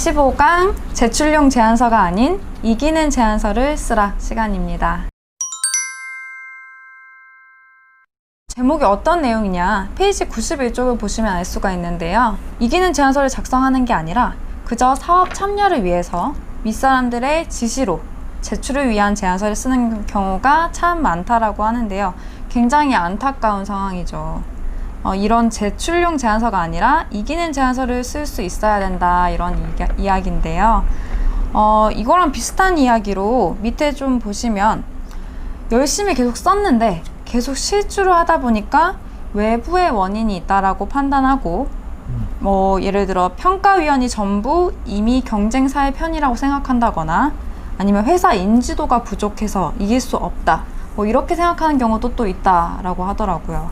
15강 제출용 제안서가 아닌 이기는 제안서를 쓰라 시간입니다. 제목이 어떤 내용이냐 페이지 91쪽을 보시면 알 수가 있는데요. 이기는 제안서를 작성하는 게 아니라 그저 사업 참여를 위해서 윗사람들의 지시로 제출을 위한 제안서를 쓰는 경우가 참 많다라고 하는데요. 굉장히 안타까운 상황이죠. 어, 이런 제출용 제안서가 아니라 이기는 제안서를 쓸 수 있어야 된다 이런 이야- 이야 기인데요. 어, 이거랑 비슷한 이야기로 밑에 좀 보시면 열심히 계속 썼는데 계속 실수를 하다 보니까 외부의 원인이 있다라고 판단하고 뭐 예를 들어 평가위원이 전부 이미 경쟁사의 편이라고 생각한다거나 아니면 회사 인지도가 부족해서 이길 수 없다 뭐 이렇게 생각하는 경우도 또 있다라고 하더라고요.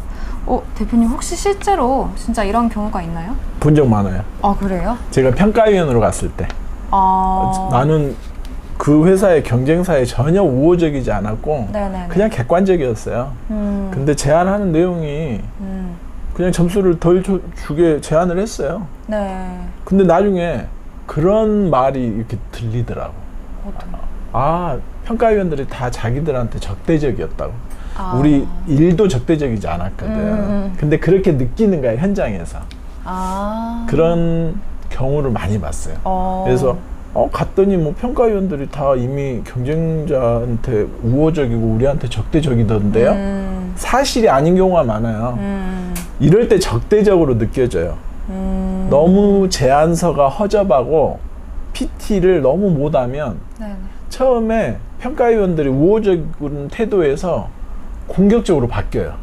어 대표님 혹시 실제로 진짜 이런 경우가 있나요? 본 적 많아요. 아 그래요? 제가 평가위원으로 갔을 때 아 나는 그 회사의 경쟁사에 전혀 우호적이지 않았고 네네. 그냥 객관적이었어요. 음, 근데 제안하는 내용이 음, 그냥 점수를 덜 주, 주게 제안을 했어요. 네. 근데 나중에 그런 말이 이렇게 들리더라고. 어떤? 아, 평가위원들이 다 자기들한테 적대적이었다고. 아. 우리 일도 적대적이지 않았거든. 음, 음. 근데 그렇게 느끼는 거야, 현장에서. 아 그런 경우를 많이 봤어요. 어. 그래서 어 갔더니 뭐 평가위원들이 다 이미 경쟁자한테 우호적이고 우리한테 적대적이던데요. 음, 사실이 아닌 경우가 많아요. 음, 이럴 때 적대적으로 느껴져요. 음. 너무 제안서가 허접하고 PT를 너무 못하면 네네. 처음에 평가위원들이 우호적인 태도에서 공격적으로 바뀌어요.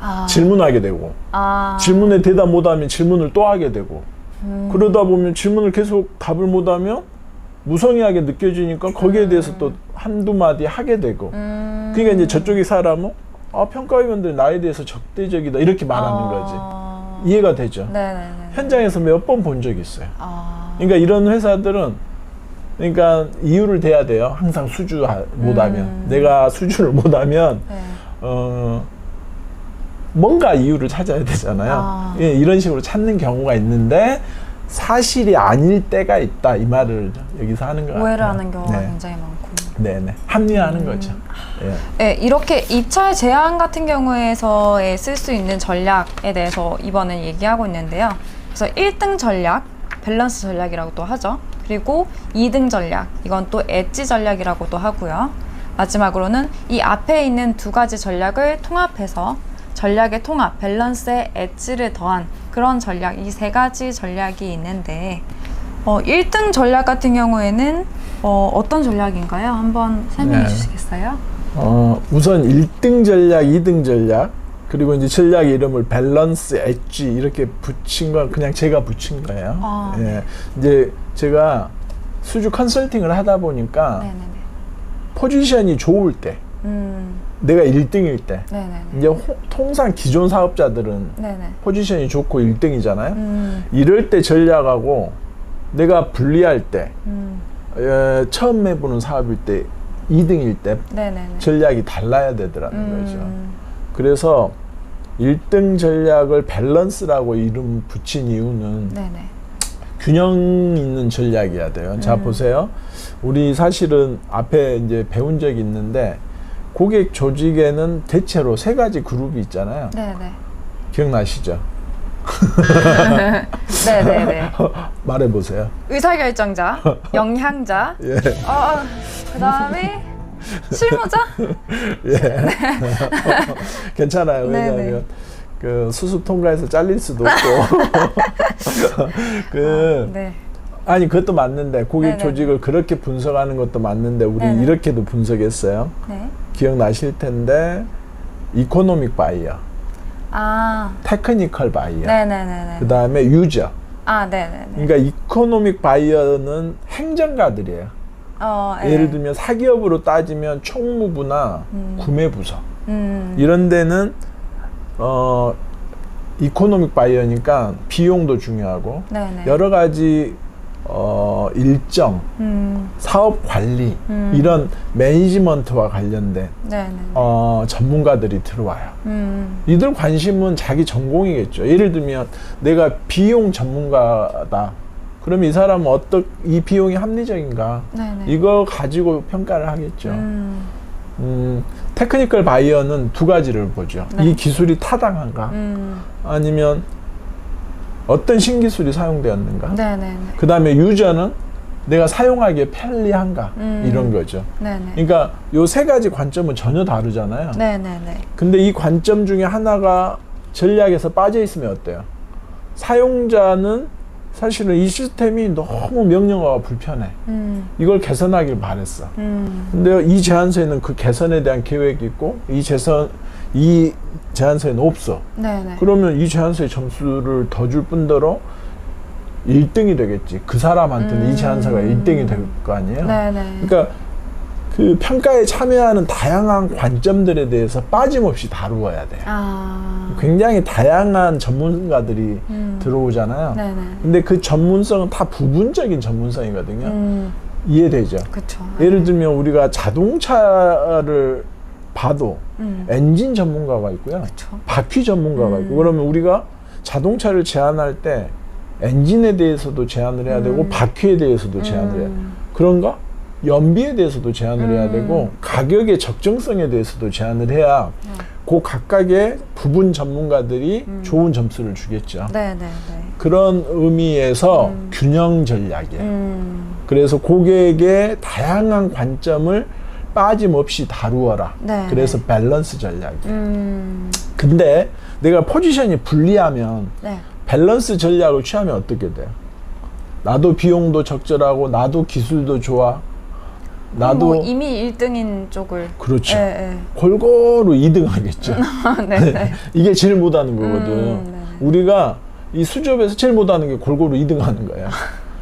아. 질문하게 되고 아. 질문에 대답 못하면 질문을 또 하게 되고 음. 그러다 보면 질문을 계속 답을 못하면 무성의하게 느껴지니까 거기에 대해서 또 한두 마디 하게 되고 음. 그러니까 이제 저쪽의 사람은 아 평가위원들이 나에 대해서 적대적이다 이렇게 말하는 거지 아. 이해가 되죠 네네네. 현장에서 몇 번 본 적이 있어요 아. 그러니까 이런 회사들은 그러니까 이유를 대야 돼요 항상 수주 하- 못하면 음. 내가 수주를 못하면 네. 어 뭔가 이유를 찾아야 되잖아요. 아. 예, 이런 식으로 찾는 경우가 있는데 사실이 아닐 때가 있다 이 말을 여기서 하는 것 같아요. 오해를 하는 경우가 네. 굉장히 많고. 네네 합리화하는 거죠. 예. 네, 이렇게 입찰 제한 같은 경우에서에 쓸수 있는 전략에 대해서 이번엔 얘기하고 있는데요. 그래서 1등 전략, 밸런스 전략이라고 또 하죠. 그리고 2등 전략, 이건 또 엣지 전략이라고도 하고요. 마지막으로는 이 앞에 있는 두 가지 전략을 통합해서 전략의 통합, 밸런스에 엣지를 더한 그런 전략, 이 세 가지 전략이 있는데 어, 1등 전략 같은 경우에는 어, 어떤 전략인가요? 한번 설명해 네. 주시겠어요? 어, 우선 1등 전략, 2등 전략 그리고 이제 전략 이름을 밸런스 엣지 이렇게 붙인 건 그냥 제가 붙인 거예요. 아, 예. 이제 제가 수주 컨설팅을 하다 보니까 네네네. 포지션이 좋을 때 음, 내가 1등일 때 네네네. 이제 호- 통상 기존 사업자들은 네네. 포지션이 좋고 1등이잖아요. 음, 이럴 때 전략하고 내가 분리할 때 음, 에, 처음 해보는 사업일 때 2등일 때 네네네. 전략이 달라야 되더라는 거죠. 음, 그래서 1등 전략을 밸런스라고 이름 붙인 이유는 네네. 균형 있는 전략이어야 돼요. 자 음. 보세요. 우리 사실은 앞에 이제 배운 적이 있는데 고객 조직에는 대체로 세 가지 그룹이 있잖아요. 네네. 기억나시죠? 네네네. 말해 보세요. 의사결정자, 영향자, 예. 어, 그 다음에 실무자? 예. 괜찮아요. 네네. 왜냐하면 그 수습 통과해서 잘릴 수도 없고 그 네. 아니 그것도 맞는데 고객 네네. 조직을 그렇게 분석하는 것도 맞는데 우리 네네. 이렇게도 분석했어요. 네. 기억나실 텐데 이코노믹 바이어, 아, 테크니컬 바이어, 네네네네. 그 다음에 유저. 아, 네네네. 그러니까 이코노믹 바이어는 행정가들이에요. 어, 예. 예를 들면 사기업으로 따지면 총무부나 음. 구매부서 음, 이런 데는 어 이코노믹 바이어니까 비용도 중요하고 네네. 여러 가지 어 일정, 음, 사업 관리 음. 이런 매니지먼트와 관련된 네네. 어 전문가들이 들어와요. 음, 이들 관심은 자기 전공이겠죠. 예를 들면 내가 비용 전문가다. 그럼 이 사람은 어떤 이 비용이 합리적인가? 네네. 이거 가지고 평가를 하겠죠. 음, 음, 테크니컬 바이어는 두 가지를 보죠. 네. 이 기술이 타당한가? 음, 아니면 어떤 신기술이 사용되었는가? 네네네. 그 다음에 유저는 내가 사용하기에 편리한가? 음. 이런 거죠. 네네. 그러니까 요 세 가지 관점은 전혀 다르잖아요. 네네네. 근데 이 관점 중에 하나가 전략에서 빠져 있으면 어때요? 사용자는 사실은 이 시스템이 너무 명령어가 불편해. 음, 이걸 개선하길 바랬어. 음, 근데 이 제안서에는 그 개선에 대한 계획이 있고 이 제선 이 제안서에는 없어. 네네. 그러면 이 제안서의 점수를 더 줄 뿐더러 1등이 되겠지. 그 사람한테는 음. 이 제안서가 1등이 될 거 아니에요. 네네. 그러니까 그 평가에 참여하는 다양한 관점들에 대해서 빠짐없이 다루어야 돼. 아. 굉장히 다양한 전문가들이 음. 들어오잖아요. 네네. 근데 그 전문성은 다 부분적인 전문성이거든요. 음, 이해되죠? 그쵸. 예를 들면 우리가 자동차를 봐도 음, 엔진 전문가가 있고요. 그쵸. 바퀴 전문가가 음. 있고 그러면 우리가 자동차를 제한할 때 엔진에 대해서도 제한을 해야 되고 음. 바퀴에 대해서도 제한을 해야 음, 그런가? 연비에 대해서도 제한을 해야 음. 되고 가격의 적정성에 대해서도 제한을 해야 네. 그 각각의 부분 전문가들이 음. 좋은 점수를 주겠죠. 네 네 네. 그런 의미에서 음. 균형 전략이에요. 음, 그래서 고객의 다양한 관점을 빠짐없이 다루어라. 네. 그래서 밸런스 전략이에요. 음, 근데 내가 포지션이 불리하면 네. 밸런스 전략을 취하면 어떻게 돼요? 나도 비용도 적절하고 나도 기술도 좋아. 나도 뭐 이미 1등인 쪽을. 그렇죠. 네, 골고루 2등 하겠죠. 네. 네네. 이게 제일 못하는 거거든. 음, 네네. 우리가 이 수조업에서 제일 못하는 게 골고루 2등 하는 거야.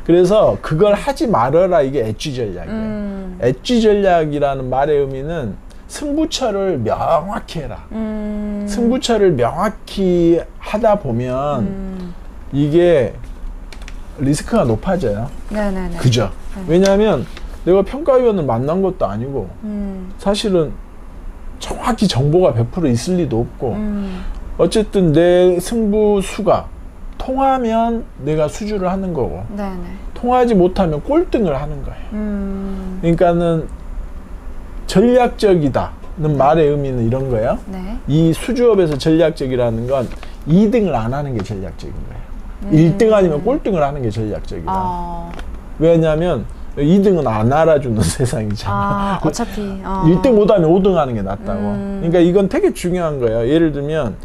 그래서 그걸 하지 말아라 이게 엣지 전략이에요. 음, 엣지 전략이라는 말의 의미는 승부처를 명확히 해라. 음, 승부처를 명확히 하다 보면 음, 이게 리스크가 높아져요. 네네네. 그죠? 네. 왜냐하면 내가 평가위원을 만난 것도 아니고 음, 사실은 정확히 정보가 100% 있을 리도 없고 음, 어쨌든 내 승부수가 통하면 내가 수주를 하는 거고 네네. 통하지 못하면 꼴등을 하는 거예요. 음, 그러니까는 전략적이다는 말의 의미는 이런 거예요. 네. 이 수주업에서 전략적이라는 건 2등을 안 하는 게 전략적인 거예요. 음. 1등 아니면 꼴등을 하는 게 전략적이다. 어, 왜냐하면 2등은 안 알아주는 세상이잖아. 아, 어차피. 어. 1등 못하면 5등 하는 게 낫다고. 음. 그러니까 이건 되게 중요한 거예요. 예를 들면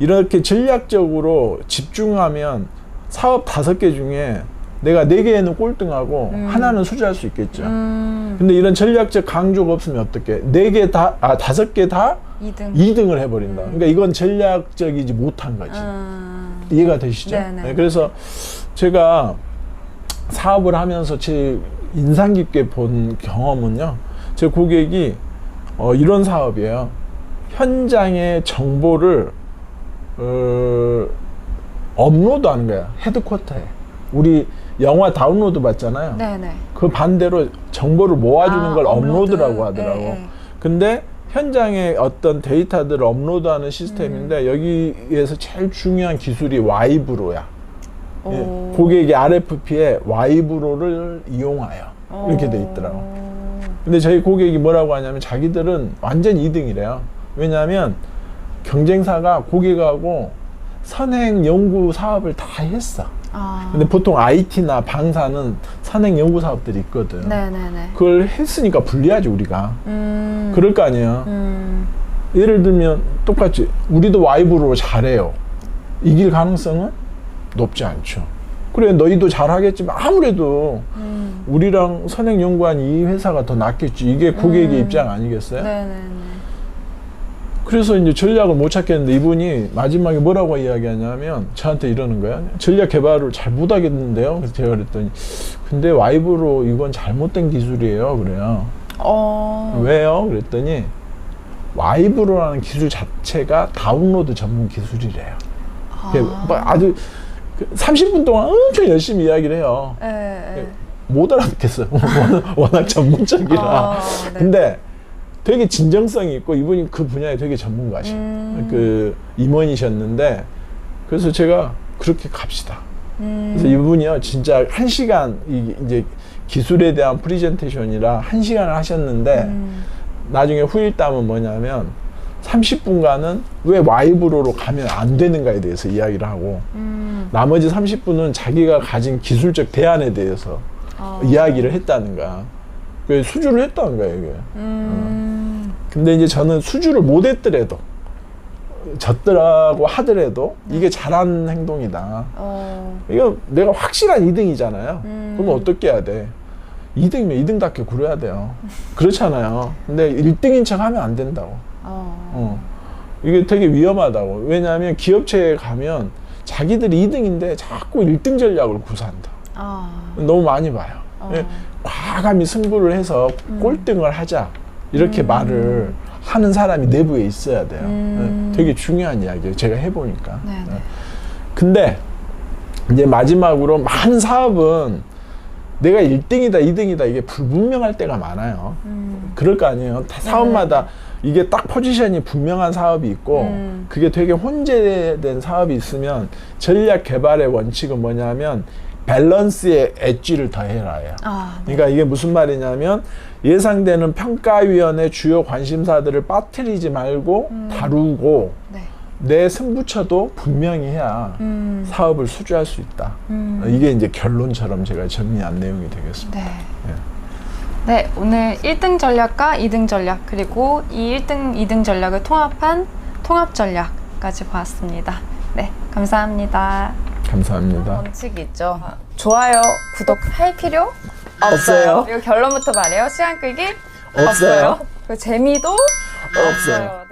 이렇게 전략적으로 집중하면 사업 다섯 개 중에 내가 네 개에는 꼴등하고 음. 하나는 수주할 수 있겠죠. 음, 근데 이런 전략적 강조가 없으면 어떻게? 네 개 다, 아, 다섯 개다 2등. 2등을 해버린다. 그러니까 이건 전략적이지 못한 거지. 음, 이해가 되시죠? 네네. 네, 그래서 제가 사업을 하면서 제일 인상 깊게 본 경험은요. 제 고객이 어, 이런 사업이에요. 현장의 정보를 어, 업로드하는 거야. 헤드쿼터에. 우리 영화 다운로드 받잖아요. 네네. 그 반대로 정보를 모아주는 아, 걸 업로드. 업로드라고 하더라고. 예, 예. 근데 현장에 어떤 데이터들을 업로드하는 시스템인데 여기에서 제일 중요한 기술이 와이브로야. 예, 오. 고객이 RFP에 와이브로를 이용하여 이렇게 돼 있더라고. 오. 근데 저희 고객이 뭐라고 하냐면 자기들은 완전 2등이래요. 왜냐하면 경쟁사가 고객하고 선행 연구 사업을 다 했어. 아. 근데 보통 IT나 방사는 선행 연구 사업들이 있거든. 네네네. 그걸 했으니까 불리하지 우리가. 음. 그럴 거 아니에요. 음. 예를 들면 똑같이 우리도 와이브로 잘해요. 이길 가능성은 높지 않죠. 그래 너희도 잘하겠지만 아무래도 음. 우리랑 선행 연구한 이 회사가 더 낫겠지. 이게 고객의 음. 입장 아니겠어요? 네네네. 그래서 이제 전략을 못 찾겠는데 이분이 마지막에 뭐라고 이야기하냐면 저한테 이러는 거야. 전략 개발을 잘 못하겠는데요. 그래서 제가 그랬더니 근데 와이브로 이건 잘못된 기술이에요. 그래요. 어. 왜요? 그랬더니 와이브로라는 기술 자체가 다운로드 전문 기술이래요. 아. 뭐 아주 그 30분 동안 엄청 열심히 이야기를 해요. 예, 예. 못 알아듣겠어요. 워낙, 전문적이라. 아, 네. 근데 되게 진정성이 있고 이분이 그 분야에 되게 전문가시. 음. 그 임원이셨는데 그래서 제가 그렇게 갑시다. 음. 그래서 이분이요 진짜 한 시간 이- 이제 기술에 대한 프리젠테이션이라 한 시간을 하셨는데 음. 나중에 후일담은 뭐냐면 30분간은 왜 와이브로로 가면 안 되는가에 대해서 이야기를 하고 음. 나머지 30분은 자기가 가진 기술적 대안에 대해서 어. 이야기를 했다는 거야. 그 수주를 했다는 거야 이게. 음. 근데 이제 저는 수주를 못 했더라도 졌더라고 하더라도 이게 잘한 행동이다. 어. 이거 내가 확실한 2등이잖아요. 음. 그러면 어떻게 해야 돼? 2등이면 2등답게 굴어야 돼요. 그렇잖아요. 근데 1등인 척 하면 안 된다고. 어. 어. 이게 되게 위험하다고. 왜냐하면 기업체에 가면 자기들이 2등인데 자꾸 1등 전략을 구사한다. 아. 너무 많이 봐요. 어. 예, 과감히 승부를 해서 꼴등을 하자. 이렇게 음. 말을 하는 사람이 내부에 있어야 돼요. 음. 예, 되게 중요한 이야기예요. 제가 해보니까. 네네. 예. 근데 이제 마지막으로 많은 사업은 내가 1등이다, 2등이다 이게 불분명할 때가 많아요. 음. 그럴 거 아니에요. 다 사업마다 이게 딱 포지션이 분명한 사업이 있고 음. 그게 되게 혼재된 사업이 있으면 전략 개발의 원칙은 뭐냐면 밸런스의 엣지를 더해라예요. 아. 네. 그러니까 이게 무슨 말이냐면 예상되는 평가위원회 주요 관심사들을 빠뜨리지 말고 다루고 네. 내 승부처도 분명히 해야 음. 사업을 수주할 수 있다. 음. 이게 이제 결론처럼 제가 정리한 내용이 되겠습니다. 네. 네, 오늘 1등 전략과 2등 전략, 그리고 이 1등, 2등 전략을 통합한 통합 전략까지 보았습니다. 네, 감사합니다. 감사합니다. 원칙이 있죠. 좋아요, 구독 할 필요 없어요. 그리고 결론부터 말해요. 시간 끌기 없어요. 그리고 재미도 없어요.